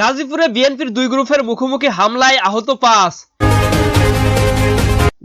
গাজীপুরে বিএনপির দুই গ্রুপের মুখোমুখি হামলায় আহত পাঁচ।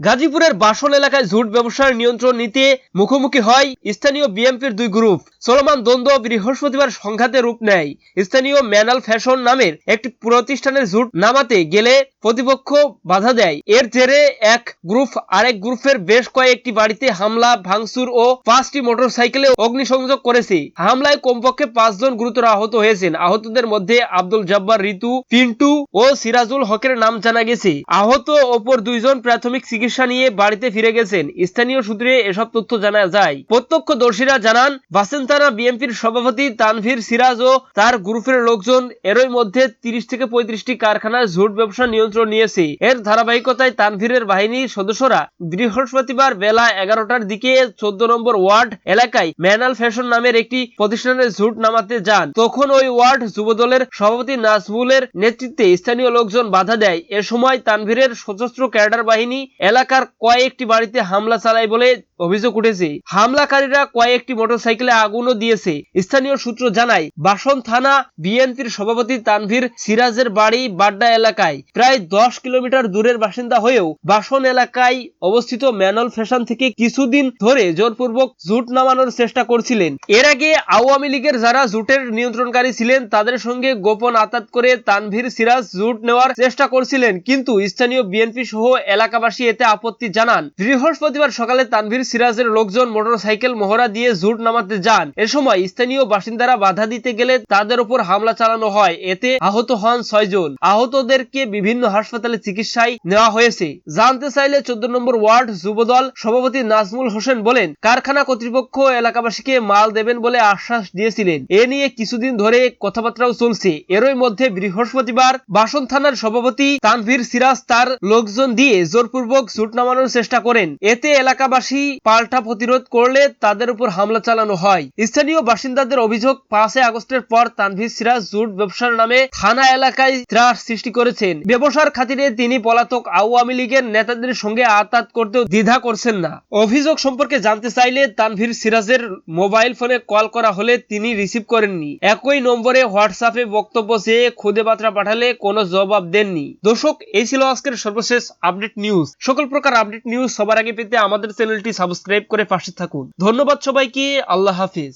গাজীপুরের বাসন এলাকায় ঝুট ব্যবসার নিয়ন্ত্রণ নিতে মুখোমুখি হয় স্থানীয় বিএনপির দুই গ্রুপ। চলমান দ্বন্দ্ব বৃহস্পতিবার সংঘাতে রূপ নেয়। স্থানীয় ম্যানাল ফ্যাশন নামের একটি প্রতিষ্ঠানের ঝুট নামাতে গেলে প্রতিপক্ষ বাধা দেয়। এর জেরে এক গ্রুপ আরেক গ্রুপের বেশ কয়েকটি বাড়িতে হামলা, ভাঙচুর ও পাঁচটি মোটরসাইকেলে অগ্নিসংযোগ করেছে। হামলায় কমপক্ষে পাঁচজন গুরুতর আহত হয়েছেন। আহতদের মধ্যে আব্দুল জব্বার ঋতু পিন্টু ও সিরাজুল হকের নাম জানা গেছে। আহত অপর দুইজন প্রাথমিক চিকিৎসা নিয়ে বাড়িতে ফিরে গেছেন। স্থানীয় সূত্রে এসব তথ্য জানা যায়। প্রত্যক্ষদর্শীরা জানান বাসেন্তানা বিএনপির সভাপতি তানভীর সিরাজ ও তার গ্রুপের লোকজন এরই মধ্যে তিরিশ থেকে পঁয়ত্রিশটি কারখানার ঝুট ব্যবসা নিয়ন্ত্রণ নিয়েছে। এর ধারাবাহিকতায় তানভীরের বাহিনীর সদস্যরা বৃহস্পতিবার বেলা এগারোটার দিকে চোদ্দ নম্বর ওয়ার্ড এলাকায় ম্যানাল ফ্যাশন নামের একটি প্রতিষ্ঠানের ঝুট নামাতে যান। তখন ওই ওয়ার্ড যুবদলের সভাপতি নাজমুলের নেতৃত্বে স্থানীয় লোকজন বাধা দেয়। এ সময় তানভীরের সশস্ত্র ক্যাডার বাহিনী এলাকার কয়েকটি বাড়িতে হামলা চালায় বলে অভিযোগ উঠেছে। হামলাকারীরা কয়েকটি মোটরসাইকেলে আগুনও দিয়েছে। স্থানীয় সূত্র জানায়, বাসন থানা বিএনপির সভাপতি তানভীর সিরাজের বাড়ি বাড্ডা এলাকায়। প্রায় দশ কিলোমিটার দূরের বাসিন্দা হয়েও বাসন এলাকায় অবস্থিত ম্যানল ফ্যাশন থেকে কিছুদিন ধরে জোরপূর্বক জুট নামানোর চেষ্টা করছিলেন। এর আগে আওয়ামী লীগের যারা জুটের নিয়ন্ত্রণকারী ছিলেন, তাদের সঙ্গে গোপন আতাত করে তানভীর সিরাজ জুট নেওয়ার চেষ্টা করছিলেন। কিন্তু স্থানীয় বিএনপি সহ এলাকাবাসী এতে আপত্তি জানান। বৃহস্পতিবার সকালে তানভীর সিরাজের লোকজন মোটরসাইকেল মহড়া দিয়ে জুট নামাতে যান। এ সময় স্থানীয় বাসিন্দারা বাধা দিতে গেলে তাদের উপর হামলা চালানো হয়। এতে আহত হন ছয়জন। আহতদেরকে বিভিন্ন হাসপাতালে চিকিৎসায় নেওয়া হয়েছে। জানতে চাইলে চোদ্দ নম্বর ওয়ার্ড যুবদল সভাপতি নাজমুল হোসেন বলেন, কারখানা কর্তৃপক্ষ এলাকাবাসীকে মাল দেবেন বলে আশ্বাস দিয়েছিলেন। এ নিয়ে কিছুদিন ধরে কথাবার্তাও চলছে। এরই মধ্যে বৃহস্পতিবার বাসন থানার সভাপতি তানভীর সিরাজ তার লোকজন দিয়ে জোরপূর্বক জুট নামানোর চেষ্টা করেন। এতে এলাকাবাসী পাল্টা প্রতিরোধ করলে তাদের উপর হামলা চালানো হয়। স্থানীয় বাসিন্দাদের অভিযোগ, পাঁচই আগস্টের পর তানভীর সিরাজ জুট ব্যবসার নামে থানা এলাকায় ত্রাস সৃষ্টি করেছেন। ব্যবসার খাতিরে তিনি পলাতক আওয়ামী লীগের নেতাদের সঙ্গে আতাত করতেও দ্বিধা করছেন না। অভিযোগ সম্পর্কে জানতে চাইলে তানভীর সিরাজের মোবাইল ফোনে কল করা হলে তিনি রিসিভ করেননি। একই নম্বরে হোয়াটসঅ্যাপে বক্তব্য চেয়ে খুদে বার্তা পাঠালে কোনো জবাব দেননি। দর্শক, এই ছিল আজকের সর্বশেষ আপডেট নিউজ। সকল প্রকার আপডেট নিউজ সবার আগে পেতে আমাদের চ্যানেলটি সাবস্ক্রাইব করে পাশে থাকুন। ধন্যবাদ সবাইকে, আল্লাহ হাফিজ।